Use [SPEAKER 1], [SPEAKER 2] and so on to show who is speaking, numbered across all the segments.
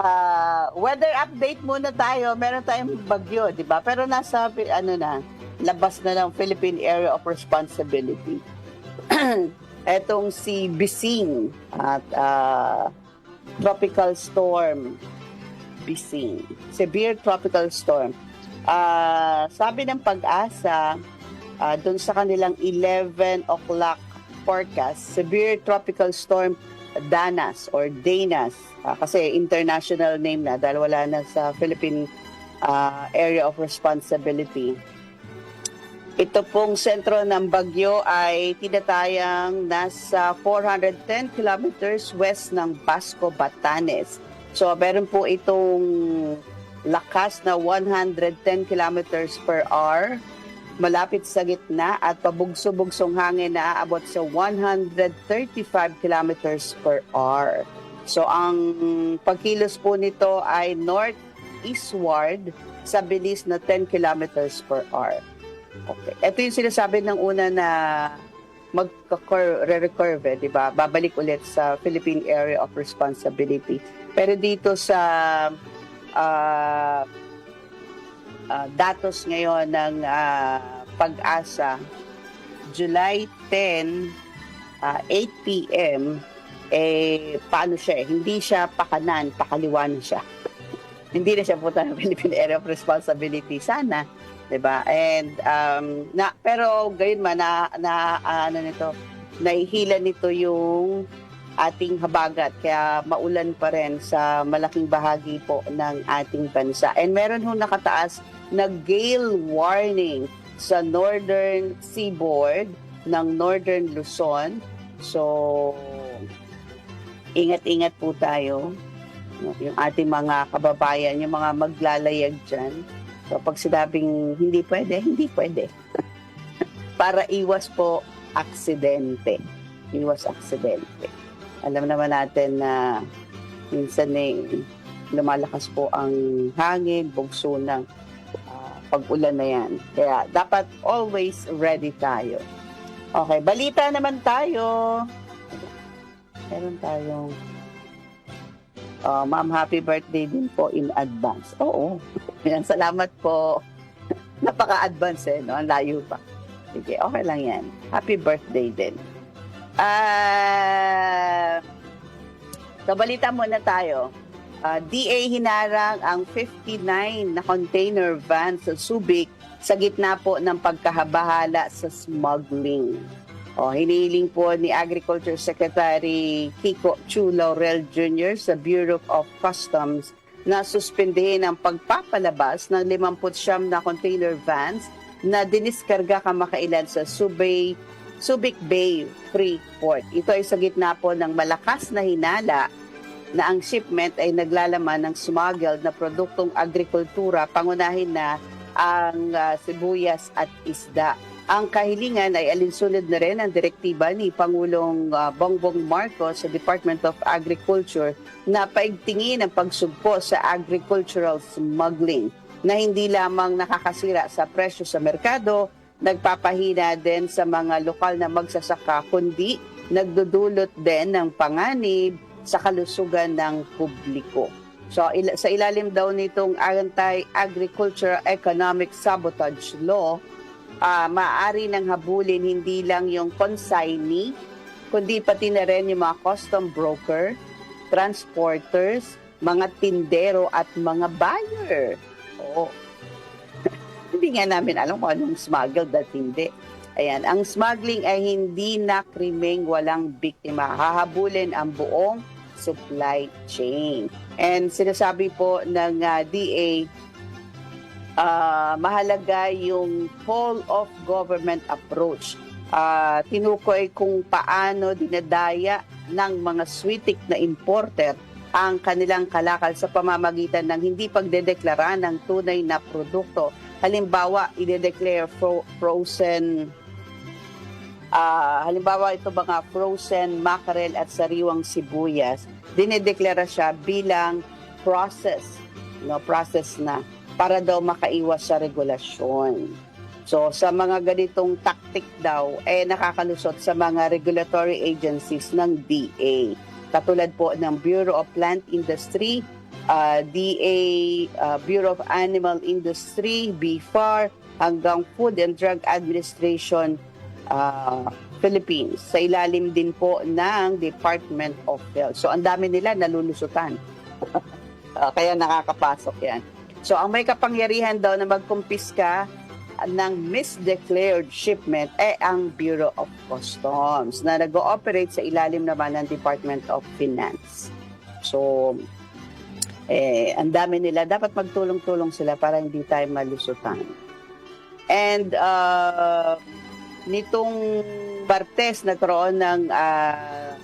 [SPEAKER 1] Ah, weather update muna tayo. Meron tayong bagyo, di ba? Pero nasa, ano na, labas na ng Philippine Area of Responsibility. Etong si Bising at ah, tropical storm. Bising. Severe tropical storm. Ah, sabi ng pag-asa, ah, doon sa kanilang 11 o'clock forecast, severe tropical storm Danas or Danas Ah, kasi international name na dahil wala na sa Philippine ah, area of responsibility. Ito pong sentro ng bagyo ay tinatayang nasa 410 kilometers west ng Pasco, Batanes. So meron po itong lakas na 110 kilometers per hour malapit sa gitna at pabugso-bugsong hangin na aabot sa 135 kilometers per hour. So ang pagkilos po nito ay north-eastward sa bilis na 10 kilometers per hour. Okay. Ito yung sinasabi ng una na mag-recurve, eh, di ba? Babalik ulit sa Philippine Area of Responsibility. Pero dito sa ah, ah, datos ngayon ng ah, pag-asa, July 10, ah, 8 p.m., eh, paano siya eh? Hindi siya pakanan, pakaliwa na siya. Hindi na siya punta ng Philippine Area of Responsibility. Sana, 'di ba? And um na pero gayon man na, na ano nito, nahihila nito yung ating habagat kaya maulan pa rin sa malaking bahagi po ng ating bansa. And meron ho nakataas na gale warning sa northern seaboard ng northern Luzon. So ingat-ingat po tayo. Yung ating mga kababayan, yung mga maglalayag dyan. So pag sinabing hindi pwede, hindi pwede. Para iwas po aksidente. Iwas aksidente. Alam naman natin na minsan eh, lumalakas po ang hangin, bugso ng pag-ulan na yan. Kaya dapat always ready tayo. Okay, balita naman tayo. Meron tayong Ah, ma'am, happy birthday din po in advance. Oo. Yan, salamat po. Napaka-advance eh, no? Ang layo pa. Sige, okay lang yan. Happy birthday din. Ah, so balita muna tayo. Ah, DA hinarang ang 59 na container van sa Subic sa gitna po ng pagkahabahala sa smuggling. O, hinihiling po ni Agriculture Secretary Kiko Chu Laurel Jr. sa Bureau of Customs na suspindihin ang pagpapalabas ng 59 na container vans na diniskarga kamakailan sa Subay, Subic Bay Free Port. Ito ay sa gitna po ng malakas na hinala na ang shipment ay naglalaman ng smuggled na produktong agrikultura, pangunahin na ang ah, sibuyas at isda. Ang kahilingan ay alinsunod na rin ang direktiba ni Pangulong ah, Bongbong Marcos sa Department of Agriculture na paigtingin ang pagsugpo sa agricultural smuggling na hindi lamang nakakasira sa presyo sa merkado, nagpapahina din sa mga lokal na magsasaka, kundi nagdudulot din ng panganib sa kalusugan ng publiko. So ila- sa ilalim daw nitong Anti-Agricultural Economic Sabotage Law, ah maaari nang habulin hindi lang yung consignee, kundi pati na rin yung mga custom broker, transporters, mga tindero at mga buyer. Oo. hindi nga namin alam kung anong smuggled at hindi. Ayan, ang smuggling ay hindi na krimeng walang biktima. Hahabulin ang buong supply chain. And sinasabi po ng ah, DA, ah, mahalaga yung whole of government approach. Ah, tinukoy kung paano dinadaya ng mga switik na importer ang kanilang kalakal sa pamamagitan ng hindi pagdedeklara ng tunay na produkto. Halimbawa, ide-declare fro- frozen Ah, halimbawa ito mga frozen mackerel at sariwang sibuyas, dinedeklara siya bilang process, no, process na para daw makaiwas sa regulasyon. So sa mga ganitong tactic daw eh nakakalusot sa mga regulatory agencies ng DA. Katulad po ng Bureau of Plant Industry, uh, DA, uh, Bureau of Animal Industry, BFAR, hanggang Food and Drug Administration uh, Philippines. Sa ilalim din po ng Department of Health. So ang dami nila nalulusutan. Uh, kaya nakakapasok yan. So ang may kapangyarihan daw na magkumpiska ng misdeclared shipment ay ang Bureau of Customs na nag-ooperate sa ilalim naman ng Department of Finance. So, eh, ang dami nila. Dapat magtulong-tulong sila para hindi tayo malusutan. And uh, nitong Martes, nagkaroon ng uh,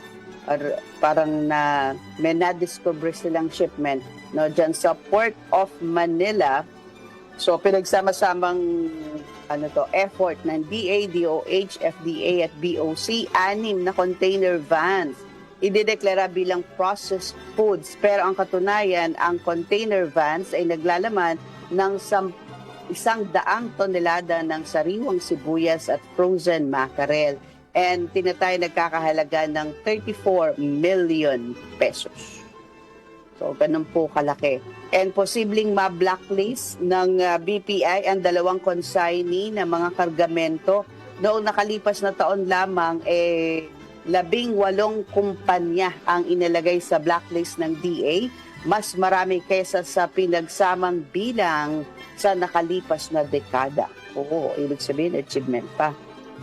[SPEAKER 1] ar- parang na may na-discover silang shipment no, dyan sa Port of Manila. So, pinagsama-samang ano to, effort ng DA, DOH, FDA at BOC, anim na container vans idideklara bilang processed foods. Pero ang katunayan, ang container vans ay naglalaman ng sam- isang daang tonelada ng sariwang sibuyas at frozen mackerel. And tinatay nagkakahalaga ng 34 million pesos. So, ganun po kalaki. And posibleng ma-blacklist ng uh, BPI ang dalawang consignee ng mga kargamento. Noong nakalipas na taon lamang, eh, labing walong kumpanya ang inilagay sa blacklist ng DA. Mas marami kaysa sa pinagsamang bilang sa nakalipas na dekada. Oo, ibig sabihin, achievement pa.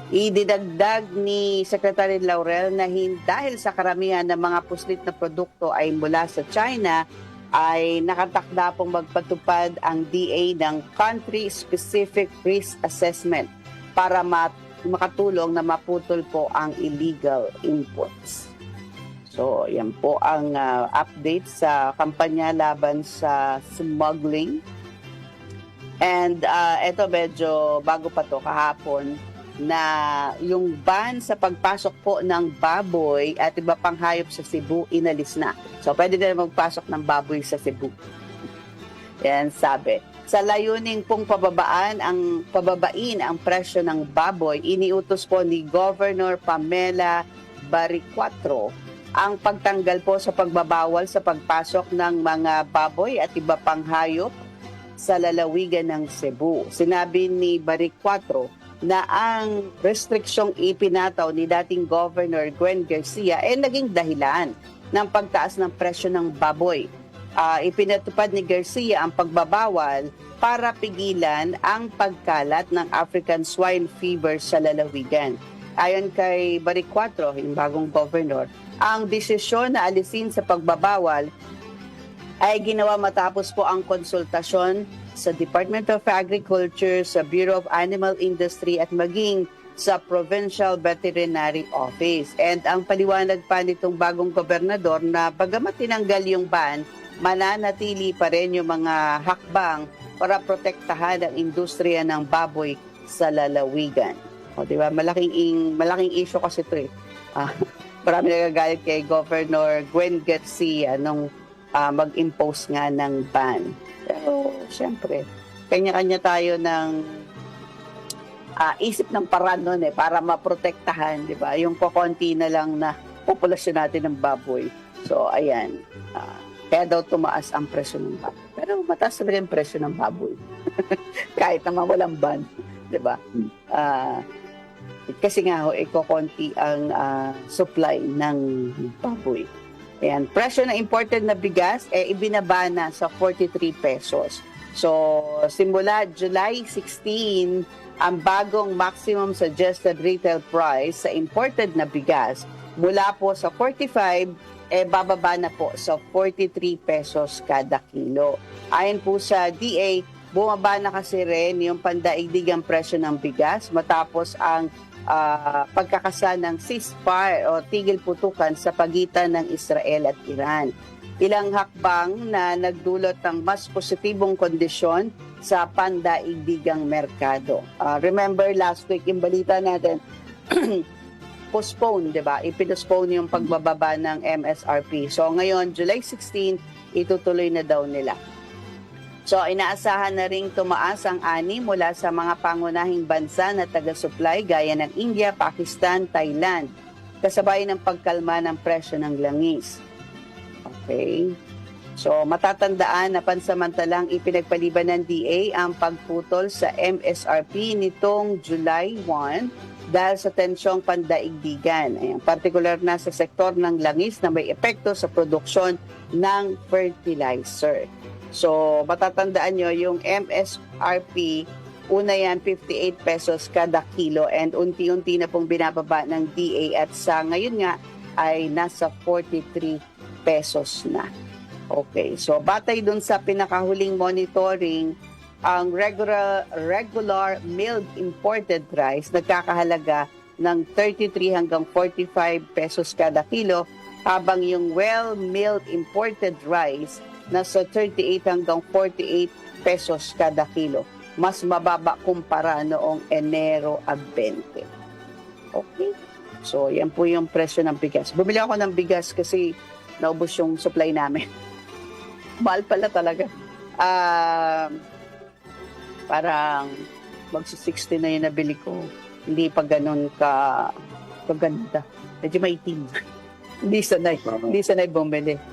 [SPEAKER 1] Ididagdag ni Secretary Laurel na dahil sa karamihan ng mga puslit na produkto ay mula sa China, ay nakatakda pong magpatupad ang DA ng country-specific risk assessment para mat- makatulong na maputol po ang illegal imports. So, yan po ang ah, update sa kampanya laban sa smuggling. And uh, eto medyo bago pa to kahapon na yung ban sa pagpasok po ng baboy at iba pang hayop sa Cebu inalis na. So pwede na magpasok ng baboy sa Cebu. Yan sabi. Sa layuning pong pababaan ang pababain ang presyo ng baboy, iniutos po ni Governor Pamela Baricuatro ang pagtanggal po sa pagbabawal sa pagpasok ng mga baboy at iba pang hayop sa lalawigan ng Cebu. Sinabi ni Baricuatro na ang restriksyong ipinataw ni dating Governor Gwen Garcia ay naging dahilan ng pagtaas ng presyo ng baboy. Ah, ipinatupad ni Garcia ang pagbabawal para pigilan ang pagkalat ng African swine fever sa lalawigan. Ayon kay Baricuatro, yung bagong governor, ang desisyon na alisin sa pagbabawal ay ginawa matapos po ang konsultasyon sa Department of Agriculture, sa Bureau of Animal Industry at maging sa Provincial Veterinary Office. And ang paliwanag pa nitong bagong gobernador na bagamat tinanggal yung ban, mananatili pa rin yung mga hakbang para protektahan ang industriya ng baboy sa lalawigan. O, di ba? Malaking, ing- malaking issue kasi ito eh. Ah, marami nagagalit kay Governor Gwen Garcia nung ah, mag-impose nga ng ban. Pero, syempre, kanya-kanya tayo ng ah, isip ng paraan nun eh, para maprotektahan, di ba? Yung kokonti na lang na populasyon natin ng baboy. So, ayan. Ah, kaya daw tumaas ang presyo ng baboy. Pero mataas na rin ang presyo ng baboy. Kahit naman walang ban, di ba? Ah, kasi nga ho, ikokonti ang ah, supply ng baboy. Ayan, presyo ng imported na bigas, eh, ibinaba na sa 43 pesos. So, simula July 16, ang bagong maximum suggested retail price sa imported na bigas mula po sa 45, eh, bababa na po sa 43 pesos kada kilo. Ayon po sa DA, bumaba na kasi rin yung pandaigdigang presyo ng bigas matapos ang ah, pagkakasa ng ceasefire o tigil putukan sa pagitan ng Israel at Iran. Ilang hakbang na nagdulot ng mas positibong kondisyon sa pandaigdigang merkado. Ah, remember last week yung balita natin, postpone, 'di ba? Ipinostpone yung pagbababa ng MSRP. So ngayon, July 16, itutuloy na daw nila. So inaasahan na ring tumaas ang ani mula sa mga pangunahing bansa na taga-supply gaya ng India, Pakistan, Thailand, kasabay ng pagkalma ng presyo ng langis. Okay. So matatandaan na pansamantalang ipinagpaliban ng DA ang pagputol sa MSRP nitong July 1 dahil sa tensyong pandaigdigan. Ayan, partikular na sa sektor ng langis na may epekto sa produksyon ng fertilizer. So matatandaan nyo yung MSRP, una yan 58 pesos kada kilo and unti-unti na pong binababa ng DA at sa ngayon nga ay nasa 43 pesos na. Okay, so batay dun sa pinakahuling monitoring, ang regular, regular milled imported rice nagkakahalaga ng 33 hanggang 45 pesos kada kilo, habang yung well-milled imported rice nasa 38 hanggang 48 pesos kada kilo. Mas mababa kumpara noong Enero a 20. Okay? So, yan po yung presyo ng bigas. Bumili ako ng bigas kasi naubos yung supply namin. Mahal pala talaga. Ah, parang magsi-60 na yung nabili ko. Hindi pa ganun ka kaganda. Medyo maitim. Hindi sanay. Hindi sanay bumili.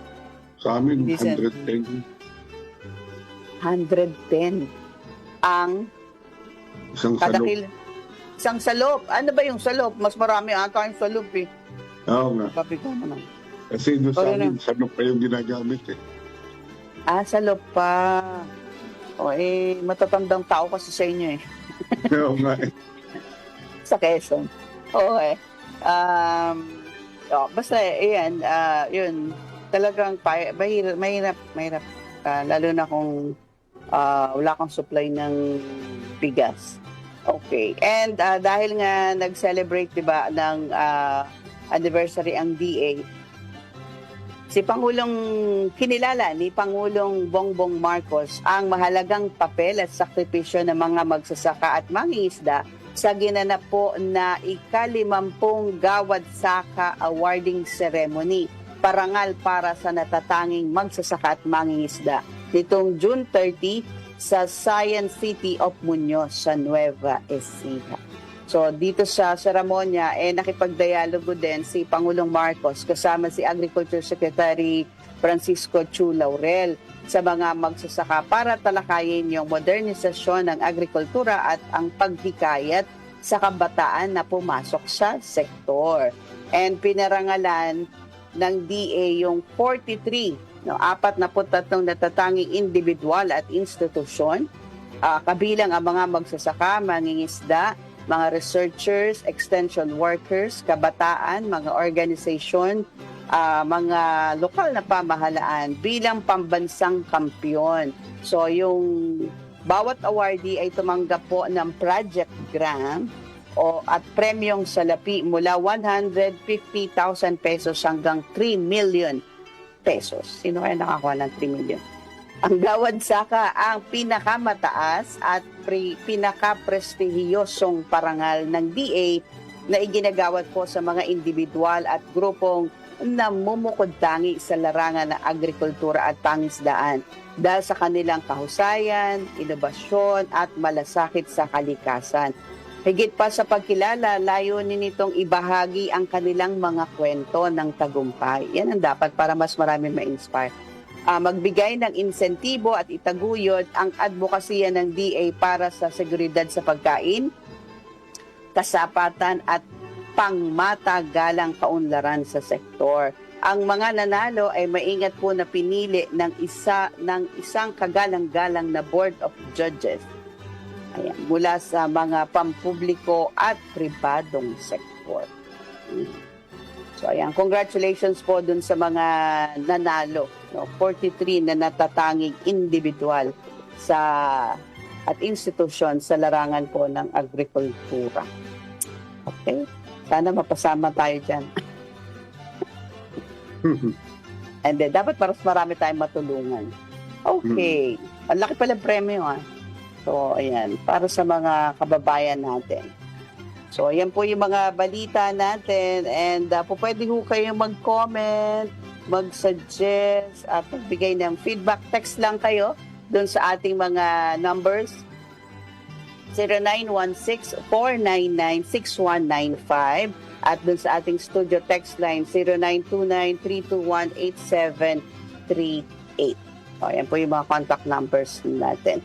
[SPEAKER 2] Sa amin,
[SPEAKER 1] Hindi siya-
[SPEAKER 2] 110.
[SPEAKER 1] 110 ang
[SPEAKER 2] Isang
[SPEAKER 1] kada
[SPEAKER 2] salok.
[SPEAKER 1] kilo. Isang salop. Ano ba yung salop? Mas marami ata yung salop eh.
[SPEAKER 2] Oo nga.
[SPEAKER 1] Sabi ko naman.
[SPEAKER 2] Kasi doon sa
[SPEAKER 1] Okay
[SPEAKER 2] amin, salok pa yung ginagamit eh.
[SPEAKER 1] Ah, salop pa. O eh, matatandang tao kasi sa inyo eh.
[SPEAKER 2] Oo nga eh.
[SPEAKER 1] sa Quezon. Oo eh. Um, oh, basta ayan, ah, yun, talagang mahirap, mahirap, mahirap. Ah, lalo na kung ah, wala kang supply ng bigas. Okay. And ah, dahil nga nag-celebrate 'di ba ng ah, anniversary ang DA, si Pangulong kinilala ni Pangulong Bongbong Marcos ang mahalagang papel at sakripisyo ng mga magsasaka at mangingisda sa ginanap po na ikalimampung Gawad Saka Awarding Ceremony parangal para sa natatanging magsasaka at mangingisda nitong June 30 sa Science City of Muñoz sa Nueva Ecija. So dito sa seremonya eh nakipagdialogo din si Pangulong Marcos kasama si Agriculture Secretary Francisco Chu Laurel sa mga magsasaka para talakayin yung modernisasyon ng agrikultura at ang paghikayat sa kabataan na pumasok sa sektor. And pinarangalan ng DA yung 43, no, apat na tatlong natatanging individual at institusyon, ah, kabilang ang mga magsasaka, mangingisda, mga researchers, extension workers, kabataan, mga organization, ah, mga lokal na pamahalaan bilang pambansang kampyon. So yung bawat awardee ay tumanggap po ng project grant o at premyong salapi mula 150,000 pesos hanggang 3 million pesos. Sino kaya nakakuha ng 3 million? Ang Gawad Saka ang pinakamataas at pre, pinaka-prestihiyosong parangal ng DA na iginagawad po sa mga individual at grupong namumukod tangi sa larangan ng agrikultura at pangisdaan dahil sa kanilang kahusayan, inobasyon at malasakit sa kalikasan. Higit pa sa pagkilala, layunin nitong ibahagi ang kanilang mga kwento ng tagumpay. Yan ang dapat para mas marami ma-inspire. Ah, magbigay ng insentibo at itaguyod ang advokasya ng DA para sa seguridad sa pagkain, kasapatan at pangmatagalang kaunlaran sa sektor. Ang mga nanalo ay maingat po na pinili ng isa ng isang kagalang-galang na Board of Judges Ayan, mula sa mga pampubliko at pribadong sektor. So ayan, congratulations po dun sa mga nanalo. No? 43 na natatanging individual sa at institusyon sa larangan po ng agrikultura. Okay? Sana mapasama tayo dyan. And then, dapat para marami tayong matulungan. Okay. Ang laki pala premyo ah. So, ayan. Para sa mga kababayan natin. So, ayan po yung mga balita natin. And uh, po pwede ho kayong mag-comment, mag-suggest, at magbigay ng feedback. Text lang kayo doon sa ating mga numbers. 0916-499-6195 at doon sa ating studio text line 0929-321-8738. O, yan po yung mga contact numbers natin.